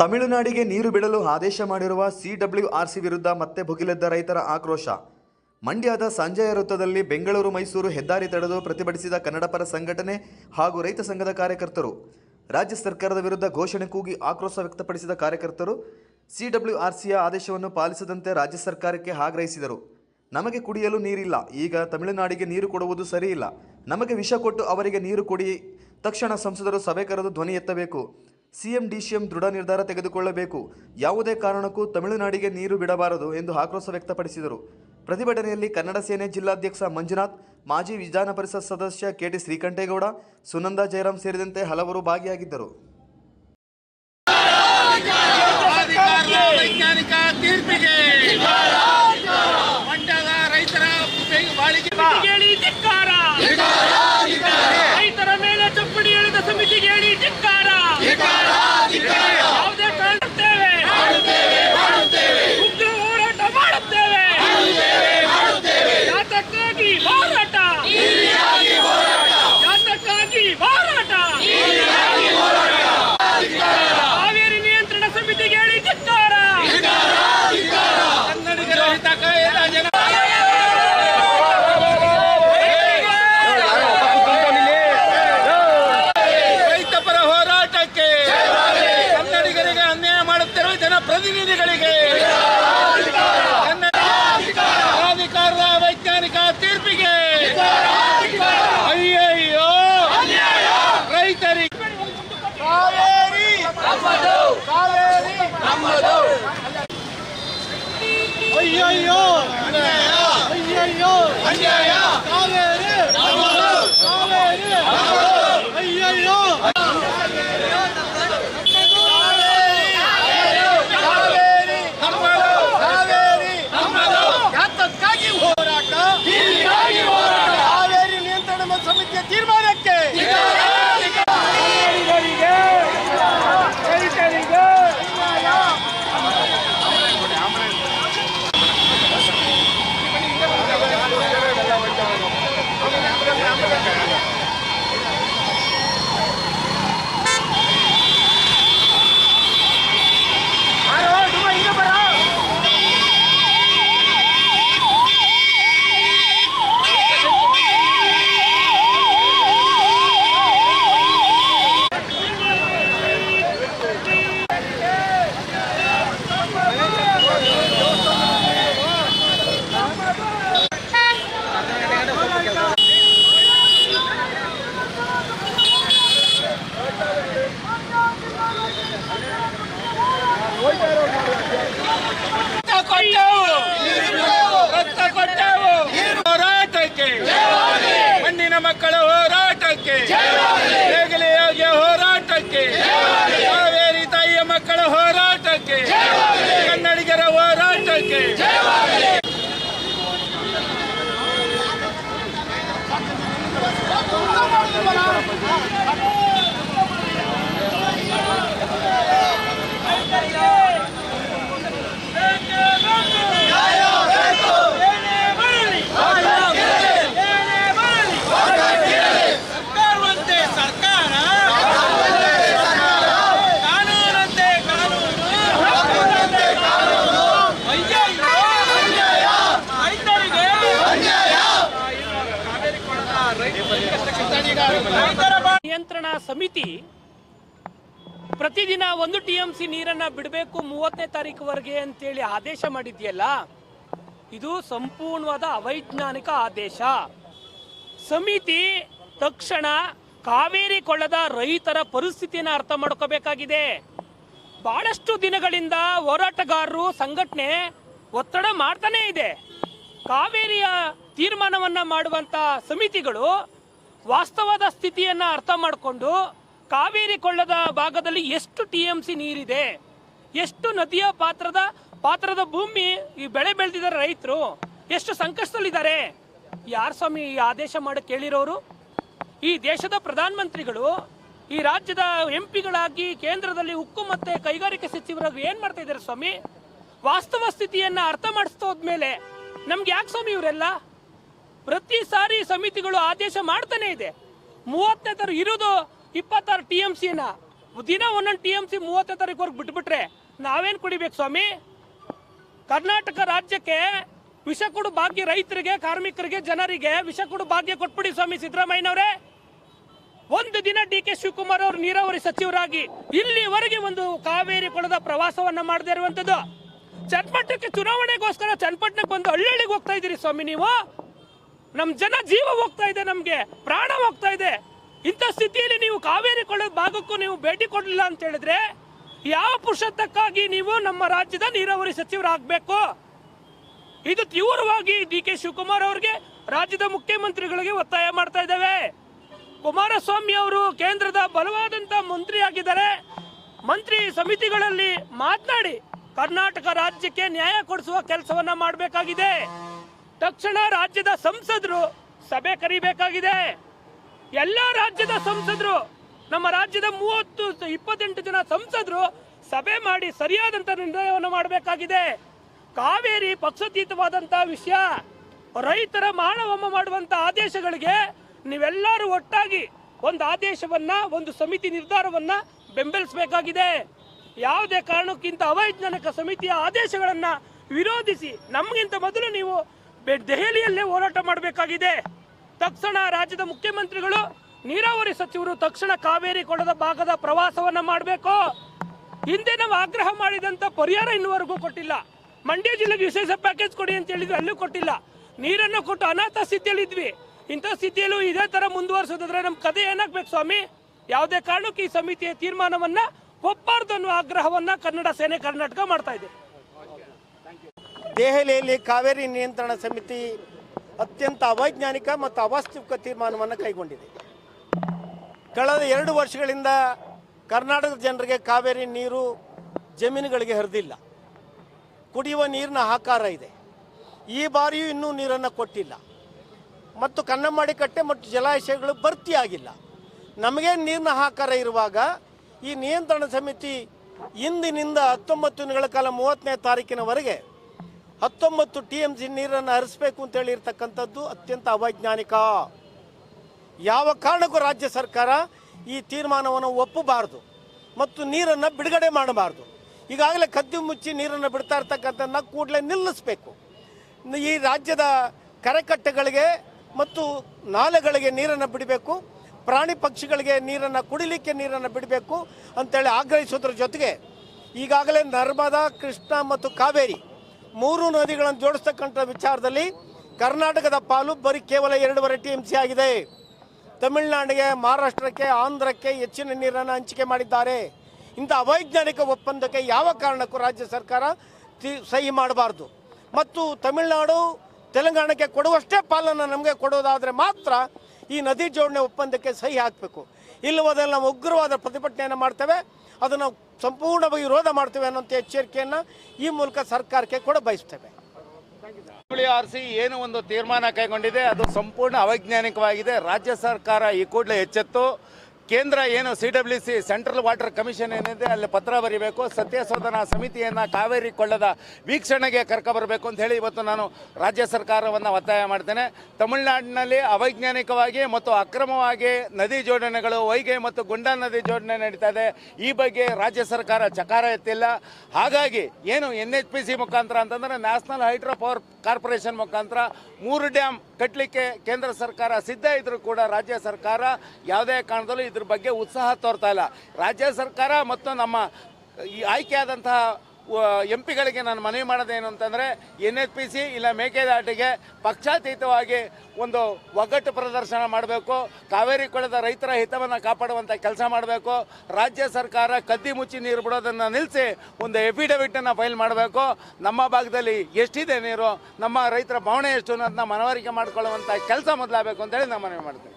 ತಮಿಳುನಾಡಿಗೆ ನೀರು ಬಿಡಲು ಆದೇಶ ಮಾಡಿರುವ ಸಿಡಬ್ಲ್ಯೂಆರ್ಸಿ ವಿರುದ್ಧ ಮತ್ತೆ ಭುಗಿಲೆದ್ದ ರೈತರ ಆಕ್ರೋಶ. ಮಂಡ್ಯದ ಸಂಜಯ ವೃತ್ತದಲ್ಲಿ ಬೆಂಗಳೂರು, ಮೈಸೂರು ಹೆದ್ದಾರಿ ತಡೆದು ಪ್ರತಿಭಟಿಸಿದ ಕನ್ನಡಪರ ಸಂಘಟನೆ ಹಾಗೂ ರೈತ ಸಂಘದ ಕಾರ್ಯಕರ್ತರು. ರಾಜ್ಯ ಸರ್ಕಾರದ ವಿರುದ್ಧ ಘೋಷಣೆ ಕೂಗಿ ಆಕ್ರೋಶ ವ್ಯಕ್ತಪಡಿಸಿದ ಕಾರ್ಯಕರ್ತರು ಸಿಡಬ್ಲ್ಯೂಆರ್ಸಿಯ ಆದೇಶವನ್ನು ಪಾಲಿಸದಂತೆ ರಾಜ್ಯ ಸರ್ಕಾರಕ್ಕೆ ಆಗ್ರಹಿಸಿದರು. ನಮಗೆ ಕುಡಿಯಲು ನೀರಿಲ್ಲ, ಈಗ ತಮಿಳುನಾಡಿಗೆ ನೀರು ಕೊಡುವುದು ಸರಿಯಿಲ್ಲ. ನಮಗೆ ವಿಷ ಕೊಟ್ಟು ಅವರಿಗೆ ನೀರು ಕೊಡಿ, ತಕ್ಷಣ ಸಂಸದರು ಸಭೆ ಕರೆದು ಧ್ವನಿ ಎತ್ತಬೇಕು. ಸಿಎಂ, ಡಿಸಿಎಂ ದೃಢ ನಿರ್ಧಾರ ತೆಗೆದುಕೊಳ್ಳಬೇಕು. ಯಾವುದೇ ಕಾರಣಕ್ಕೂ ತಮಿಳುನಾಡಿಗೆ ನೀರು ಬಿಡಬಾರದು ಎಂದು ಆಕ್ರೋಶ ವ್ಯಕ್ತಪಡಿಸಿದರು. ಪ್ರತಿಭಟನೆಯಲ್ಲಿ ಕನ್ನಡ ಸೇನೆ ಜಿಲ್ಲಾಧ್ಯಕ್ಷ ಮಂಜುನಾಥ್, ಮಾಜಿ ವಿಧಾನ ಪರಿಷತ್ ಸದಸ್ಯ ಕೆಟಿ ಶ್ರೀಕಂಠೇಗೌಡ, ಸುನಂದ ಜಯರಾಮ್ ಸೇರಿದಂತೆ ಹಲವರು ಭಾಗಿಯಾಗಿದ್ದರು. ¡Córrete! ஐயோ ஐயோ ஐயோ Thank you. ನಿಯಂತ್ರಣ ಸಮಿತಿ ಪ್ರತಿದಿನ ಒಂದು ಟಿ ಎಂ ಸಿ ನೀರನ್ನ ಬಿಡಬೇಕು ಮೂವತ್ತನೇ ತಾರೀಕುವರೆಗೆ ಅಂತೇಳಿ ಆದೇಶ ಮಾಡಿದ್ಯಲ್ಲ, ಇದು ಸಂಪೂರ್ಣವಾದ ಅವೈಜ್ಞಾನಿಕ ಆದೇಶ. ಸಮಿತಿ ತಕ್ಷಣ ಕಾವೇರಿ ಕೊಳ್ಳದ ರೈತರ ಪರಿಸ್ಥಿತಿಯನ್ನು ಅರ್ಥ ಮಾಡ್ಕೋಬೇಕಾಗಿದೆ. ಬಹಳಷ್ಟು ದಿನಗಳಿಂದ ಹೋರಾಟಗಾರರು ಸಂಘಟನೆ ಒತ್ತಡ ಮಾಡ್ತಾನೇ ಇದೆ. ಕಾವೇರಿಯ ತೀರ್ಮಾನವನ್ನ ಮಾಡುವಂತ ಸಮಿತಿಗಳು ವಾಸ್ತವದ ಸ್ಥಿತಿಯನ್ನ ಅರ್ಥ ಮಾಡಿಕೊಂಡು ಕಾವೇರಿ ಕೊಳ್ಳದ ಭಾಗದಲ್ಲಿ ಎಷ್ಟು ಟಿ ಎಂ ಸಿ ನೀರಿದೆ, ಎಷ್ಟು ನದಿಯ ಪಾತ್ರದ ಪಾತ್ರದ ಭೂಮಿ ಈ ಬೆಳೆ ಬೆಳೆದಿದ್ದಾರೆ ರೈತರು, ಎಷ್ಟು ಸಂಕಷ್ಟದಲ್ಲಿದ್ದಾರೆ? ಯಾರು ಸ್ವಾಮಿ ಈ ಆದೇಶ ಮಾಡಿ ಕೇಳಿರೋರು? ಈ ದೇಶದ ಪ್ರಧಾನಮಂತ್ರಿಗಳು, ಈ ರಾಜ್ಯದ ಎಂ ಪಿಗಳಾಗಿ ಕೇಂದ್ರದಲ್ಲಿ ಉಕ್ಕು ಮತ್ತೆ ಕೈಗಾರಿಕೆ ಸಚಿವರಾಗಿ ಏನು ಮಾಡ್ತಾ ಇದ್ದಾರೆ ಸ್ವಾಮಿ? ವಾಸ್ತವ ಸ್ಥಿತಿಯನ್ನ ಅರ್ಥ ಮಾಡಿಸ್ತೋದ್ಮೇಲೆ ನಮ್ಗೆ ಯಾಕೆ ಸ್ವಾಮಿ ಇವರೆಲ್ಲ? ಪ್ರತಿ ಸಾರಿ ಸಮಿತಿಗಳು ಆದೇಶ ಮಾಡ್ತಾನೆ ಇದೆ. ಮೂವತ್ತನೇ ತಾರೀಕು ಇರೋದು ಇಪ್ಪತ್ತಾರು ಟಿ ಎಂ ಸಿನ. ದಿನ ಒಂದೊಂದು ಟಿ ಎಂ ಸಿ ಮೂವತ್ತನೇ ತಾರೀಕುವರೆಗೆ ಬಿಟ್ಬಿಟ್ರೆ ನಾವೇನ್ ಕುಡಿಬೇಕು ಸ್ವಾಮಿ? ಕರ್ನಾಟಕ ರಾಜ್ಯಕ್ಕೆ ವಿಷ ಕೊಡು ಭಾಗ್ಯ ರೈತರಿಗೆ, ಕಾರ್ಮಿಕರಿಗೆ, ಜನರಿಗೆ ವಿಷ ಕೊಡು ಭಾಗ್ಯ ಕೊಟ್ಬಿಡಿ ಸ್ವಾಮಿ ಸಿದ್ದರಾಮಯ್ಯನವರೇ. ಒಂದು ದಿನ ಡಿ ಕೆ ಶಿವಕುಮಾರ್ ಅವರು ನೀರಾವರಿ ಸಚಿವರಾಗಿ ಇಲ್ಲಿವರೆಗೆ ಒಂದು ಕಾವೇರಿ ಕೊಳದ ಪ್ರವಾಸವನ್ನ ಮಾಡದೇ ಇರುವಂತದ್ದು. ಚನ್ನಪಟ್ಟಣಕ್ಕೆ ಚುನಾವಣೆಗೋಸ್ಕರ ಚನ್ನಪಟ್ಟಣಕ್ಕೆ ಬಂದು ಹಳ್ಳಿಗೆ ಹೋಗ್ತಾ ಇದ್ದೀರಿ ಸ್ವಾಮಿ ನೀವು. ನಮ್ ಜನ ಜೀವ ಹೋಗ್ತಾ ಇದೆ, ನಮಗೆ ಪ್ರಾಣ ಹೋಗ್ತಾ ಇದೆ. ಇಂಥ ಸ್ಥಿತಿಯಲ್ಲಿ ನೀವು ಕಾವೇರಿ ಕೊಳ್ಳದ ಭಾಗಕ್ಕೂ ನೀವು ಭೇಟಿ ಕೊಡಲಿಲ್ಲ ಅಂತ ಹೇಳಿದ್ರೆ ಯಾವ ಪುರುಷತ್ವಕ್ಕಾಗಿ ನೀವು ನಮ್ಮ ರಾಜ್ಯದ ನೀರಾವರಿ ಸಚಿವರಾಗಬೇಕು? ಇದು ತೀವ್ರವಾಗಿ ಡಿ ಕೆ ಶಿವಕುಮಾರ್ ಅವರಿಗೆ, ರಾಜ್ಯದ ಮುಖ್ಯಮಂತ್ರಿಗಳಿಗೆ ಒತ್ತಾಯ ಮಾಡ್ತಾ ಇದ್ದೇವೆ. ಕುಮಾರಸ್ವಾಮಿ ಅವರು ಕೇಂದ್ರದ ಬಲವಾದಂತ ಮಂತ್ರಿ ಆಗಿದ್ದಾರೆ ಮಂತ್ರಿ ಸಮಿತಿಗಳಲ್ಲಿ ಮಾತನಾಡಿ ಕರ್ನಾಟಕ ರಾಜ್ಯಕ್ಕೆ ನ್ಯಾಯ ಕೊಡಿಸುವ ಕೆಲಸವನ್ನ ಮಾಡಬೇಕಾಗಿದೆ. ತಕ್ಷಣ ರಾಜ್ಯದ ಸಂಸದರು ಸಭೆ ಕರಿಬೇಕಾಗಿದೆ. ಎಲ್ಲ ರಾಜ್ಯದ ಸಂಸದರು, ನಮ್ಮ ರಾಜ್ಯದ ಮೂವತ್ತು ಇಪ್ಪತ್ತೆಂಟು ಜನ ಸಂಸದರು ಸಭೆ ಮಾಡಿ ಸರಿಯಾದಂತ ನಿರ್ಣಯವನ್ನು ಮಾಡಬೇಕಾಗಿದೆ. ಕಾವೇರಿ ಪಕ್ಷತೀತವಾದಂತಹ ವಿಷಯ, ರೈತರ ಮಾನವಮ್ಮ ಮಾಡುವಂತ ಆದೇಶಗಳಿಗೆ ನೀವೆಲ್ಲರೂ ಒಟ್ಟಾಗಿ ಒಂದು ಆದೇಶವನ್ನ, ಒಂದು ಸಮಿತಿ ನಿರ್ಧಾರವನ್ನ ಬೆಂಬಲಿಸಬೇಕಾಗಿದೆ. ಯಾವುದೇ ಕಾರಣಕ್ಕಿಂತ ಅವೈಜ್ಞಾನಿಕ ಸಮಿತಿಯ ಆದೇಶಗಳನ್ನ ವಿರೋಧಿಸಿ ನಮಗಿಂತ ಮೊದಲು ನೀವು ದೆಹಲಿಯಲ್ಲೇ ಹೋರಾಟ ಮಾಡಬೇಕಾಗಿದೆ. ತಕ್ಷಣ ರಾಜ್ಯದ ಮುಖ್ಯಮಂತ್ರಿಗಳು, ನೀರಾವರಿ ಸಚಿವರು ತಕ್ಷಣ ಕಾವೇರಿ ಕೊಡದ ಭಾಗದ ಪ್ರವಾಸವನ್ನ ಮಾಡಬೇಕು. ಹಿಂದೆ ನಾವು ಆಗ್ರಹ ಮಾಡಿದಂತ ಪರಿಹಾರ ಇನ್ನುವರೆಗೂ ಕೊಟ್ಟಿಲ್ಲ. ಮಂಡ್ಯ ಜಿಲ್ಲೆಗೆ ವಿಶೇಷ ಪ್ಯಾಕೇಜ್ ಕೊಡಿ ಅಂತ ಹೇಳಿದ್ರು, ಅಲ್ಲೂ ಕೊಟ್ಟಿಲ್ಲ. ನೀರನ್ನು ಕೊಟ್ಟು ಅನಾಥ ಸ್ಥಿತಿಯಲ್ಲಿದ್ವಿ ಇಂಥ ಸ್ಥಿತಿಯಲ್ಲೂ ಇದೇ ತರ ಮುಂದುವರಿಸೋದಾದ್ರೆ ನಮ್ಮ ಕಥೆ ಏನಾಗ್ಬೇಕು ಸ್ವಾಮಿ? ಯಾವುದೇ ಕಾರಣಕ್ಕೂ ಈ ಸಮಿತಿಯ ತೀರ್ಮಾನವನ್ನ ಒಪ್ಪಾರ್ದು ಅನ್ನುವ ಆಗ್ರಹವನ್ನ ಕನ್ನಡ ಸೇನೆ ಕರ್ನಾಟಕ ಮಾಡ್ತಾ ಇದೆ. ದೆಹಲಿಯಲ್ಲಿ ಕಾವೇರಿ ನಿಯಂತ್ರಣ ಸಮಿತಿ ಅತ್ಯಂತ ಅವೈಜ್ಞಾನಿಕ ಮತ್ತು ಅವಾಸ್ತವಿಕ ತೀರ್ಮಾನವನ್ನು ಕೈಗೊಂಡಿದೆ. ಕಳೆದ ಎರಡು ವರ್ಷಗಳಿಂದ ಕರ್ನಾಟಕದ ಜನರಿಗೆ ಕಾವೇರಿ ನೀರು ಜಮೀನುಗಳಿಗೆ ಹರಿದಿಲ್ಲ. ಕುಡಿಯುವ ನೀರಿನ ಆಕಾರ ಇದೆ. ಈ ಬಾರಿಯೂ ಇನ್ನೂ ನೀರನ್ನು ಕೊಟ್ಟಿಲ್ಲ. ಮತ್ತು ಕನ್ನಂಬಾಡಿ ಕಟ್ಟೆ ಮತ್ತು ಜಲಾಶಯಗಳು ಭರ್ತಿಯಾಗಿಲ್ಲ ನಮಗೆ ನೀರಿನ ಆಕಾರ ಇರುವಾಗ ಈ ನಿಯಂತ್ರಣ ಸಮಿತಿ ಇಂದಿನಿಂದ ಹತ್ತೊಂಬತ್ತು ದಿನಗಳ ಕಾಲ ಮೂವತ್ತನೇ ತಾರೀಕಿನವರೆಗೆ ಹತ್ತೊಂಬತ್ತು ಟಿ ಎಂ ಸಿ ನೀರನ್ನು ಹರಿಸಬೇಕು ಅಂತ ಹೇಳಿರ್ತಕ್ಕಂಥದ್ದು ಅತ್ಯಂತ ಅವೈಜ್ಞಾನಿಕ. ಯಾವ ಕಾರಣಕ್ಕೂ ರಾಜ್ಯ ಸರ್ಕಾರ ಈ ತೀರ್ಮಾನವನ್ನು ಒಪ್ಪಬಾರದು ಮತ್ತು ನೀರನ್ನು ಬಿಡುಗಡೆ ಮಾಡಬಾರ್ದು. ಈಗಾಗಲೇ ಕದ್ದು ಮುಚ್ಚಿ ನೀರನ್ನು ಬಿಡ್ತಾ ಇರ್ತಕ್ಕಂಥದ್ದನ್ನ ಕೂಡಲೇ ನಿಲ್ಲಿಸಬೇಕು. ಈ ರಾಜ್ಯದ ಕರೆಕಟ್ಟೆಗಳಿಗೆ ಮತ್ತು ನಾಲೆಗಳಿಗೆ ನೀರನ್ನು ಬಿಡಬೇಕು, ಪ್ರಾಣಿ ಪಕ್ಷಿಗಳಿಗೆ ನೀರನ್ನು ಕುಡಿಲಿಕ್ಕೆ ನೀರನ್ನು ಬಿಡಬೇಕು ಅಂತೇಳಿ ಆಗ್ರಹಿಸೋದ್ರ ಜೊತೆಗೆ ಈಗಾಗಲೇ ನರ್ಮದಾ, ಕೃಷ್ಣ ಮತ್ತು ಕಾವೇರಿ ಮೂರು ನದಿಗಳನ್ನು ಜೋಡಿಸ್ತಕ್ಕಂಥ ವಿಚಾರದಲ್ಲಿ ಕರ್ನಾಟಕದ ಪಾಲು ಬರೀ ಕೇವಲ ಎರಡೂವರೆ ಟಿ ಎಂ ಸಿ ಆಗಿದೆ. ತಮಿಳುನಾಡಿಗೆ, ಮಹಾರಾಷ್ಟ್ರಕ್ಕೆ, ಆಂಧ್ರಕ್ಕೆ ಹೆಚ್ಚಿನ ನೀರನ್ನು ಹಂಚಿಕೆ ಮಾಡಿದ್ದಾರೆ. ಇಂಥ ಅವೈಜ್ಞಾನಿಕ ಒಪ್ಪಂದಕ್ಕೆ ಯಾವ ಕಾರಣಕ್ಕೂ ರಾಜ್ಯ ಸರ್ಕಾರ ಸಹಿ ಮಾಡಬಾರ್ದು. ಮತ್ತು ತಮಿಳುನಾಡು ತೆಲಂಗಾಣಕ್ಕೆ ಕೊಡುವಷ್ಟೇ ಪಾಲನ್ನು ನಮಗೆ ಕೊಡೋದಾದರೆ ಮಾತ್ರ ಈ ನದಿ ಜೋಡಣೆ ಒಪ್ಪಂದಕ್ಕೆ ಸಹಿ ಹಾಕಬೇಕು. ಇಲ್ಲವಾದಲ್ಲಿ ನಾವು ಉಗ್ರವಾದ ಪ್ರತಿಭಟನೆಯನ್ನು ಮಾಡ್ತೇವೆ. ಅದನ್ನು ಸಂಪೂರ್ಣವಾಗಿ ವಿರೋಧ ಮಾಡ್ತೇವೆ ಅನ್ನೋಂಥ ಎಚ್ಚರಿಕೆಯನ್ನು ಈ ಮೂಲಕ ಸರ್ಕಾರಕ್ಕೆ ಕೂಡ ಬಯಸ್ತೇವೆ. ಡಬ್ಲ್ಯೂ ಆರ್ ಸಿ ಏನು ಒಂದು ತೀರ್ಮಾನ ಕೈಗೊಂಡಿದೆ, ಅದು ಸಂಪೂರ್ಣ ಅವೈಜ್ಞಾನಿಕವಾಗಿದೆ. ರಾಜ್ಯ ಸರ್ಕಾರ ಈ ಕೂಡಲೇ ಎಚ್ಚೆತ್ತು. ಕೇಂದ್ರ ಏನು C W C central water commission ಏನಿದೆ, ಅಲ್ಲಿ ಪತ್ರ ಬರೀಬೇಕು ಸತ್ಯಶೋಧನಾ ಸಮಿತಿಯನ್ನು ಕಾವೇರಿ ಕೊಳ್ಳದ ವೀಕ್ಷಣೆಗೆ ಕರ್ಕೊಬರಬೇಕು ಅಂತ ಹೇಳಿ ಇವತ್ತು ನಾನು ರಾಜ್ಯ ಸರ್ಕಾರವನ್ನು ಒತ್ತಾಯ ಮಾಡ್ತೇನೆ. ತಮಿಳುನಾಡಿನಲ್ಲಿ ಅವೈಜ್ಞಾನಿಕವಾಗಿ ಮತ್ತು ಅಕ್ರಮವಾಗಿ ನದಿ ಜೋಡಣೆಗಳು, ವೈಗೆ ಮತ್ತು ಗುಂಡಾ ನದಿ ಜೋಡಣೆ ನಡೀತಾ ಇದೆ. ಈ ಬಗ್ಗೆ ರಾಜ್ಯ ಸರ್ಕಾರ ಚಕಾರ ಎತ್ತಿಲ್ಲ. ಹಾಗಾಗಿ ಏನು ಎನ್ ಎಚ್ ಪಿ ಸಿ ಮುಖಾಂತರ ಅಂತಂದರೆ ನ್ಯಾಷನಲ್ ಹೈಡ್ರೋ ಪವರ್ ಕಾರ್ಪೊರೇಷನ್ ಮುಖಾಂತರ ಮೂರು ಡ್ಯಾಮ್ ಕಟ್ಟಲಿಕ್ಕೆ ಕೇಂದ್ರ ಸರ್ಕಾರ ಸಿದ್ಧ ಇದ್ರೂ ಕೂಡ ರಾಜ್ಯ ಸರ್ಕಾರ ಯಾವುದೇ ಕಾರಣದಲ್ಲೂ ಇದ್ರ ಬಗ್ಗೆ ಉತ್ಸಾಹ ತೋರ್ತಾ ಇಲ್ಲ. ರಾಜ್ಯ ಸರ್ಕಾರ ಮತ್ತು ನಮ್ಮ ಈ ಆಯ್ಕೆಯಾದಂತಹ ಎಂ ಪಿಗಳಿಗೆ ನಾನು ಮನವಿ ಮಾಡೋದೇನು ಅಂತಂದರೆ ಎನ್ ಎಚ್ ಪಿ ಸಿ ಇಲ್ಲ ಮೇಕೆದಾಟಿಗೆ ಪಕ್ಷಾತೀತವಾಗಿ ಒಂದು ಒಗ್ಗಟ್ಟು ಪ್ರದರ್ಶನ ಮಾಡಬೇಕು, ಕಾವೇರಿ ಕೊಳದ ರೈತರ ಹಿತವನ್ನು ಕಾಪಾಡುವಂಥ ಕೆಲಸ ಮಾಡಬೇಕು, ರಾಜ್ಯ ಸರ್ಕಾರ ಕದ್ದಿ ಮುಚ್ಚಿ ನೀರು ಬಿಡೋದನ್ನು ನಿಲ್ಲಿಸಿ ಒಂದು ಎಫಿಡವಿಟನ್ನು ಫೈಲ್ ಮಾಡಬೇಕು. ನಮ್ಮ ಭಾಗದಲ್ಲಿ ಎಷ್ಟಿದೆ ನೀರು, ನಮ್ಮ ರೈತರ ಭಾವನೆ ಎಷ್ಟು ಅನ್ನೋದನ್ನ ಮನವರಿಕೆ ಮಾಡಿಕೊಳ್ಳುವಂಥ ಕೆಲಸ ಮೊದಲಾಗಬೇಕು ಅಂತೇಳಿ ನಾನು ಮನವಿ ಮಾಡ್ತೀನಿ.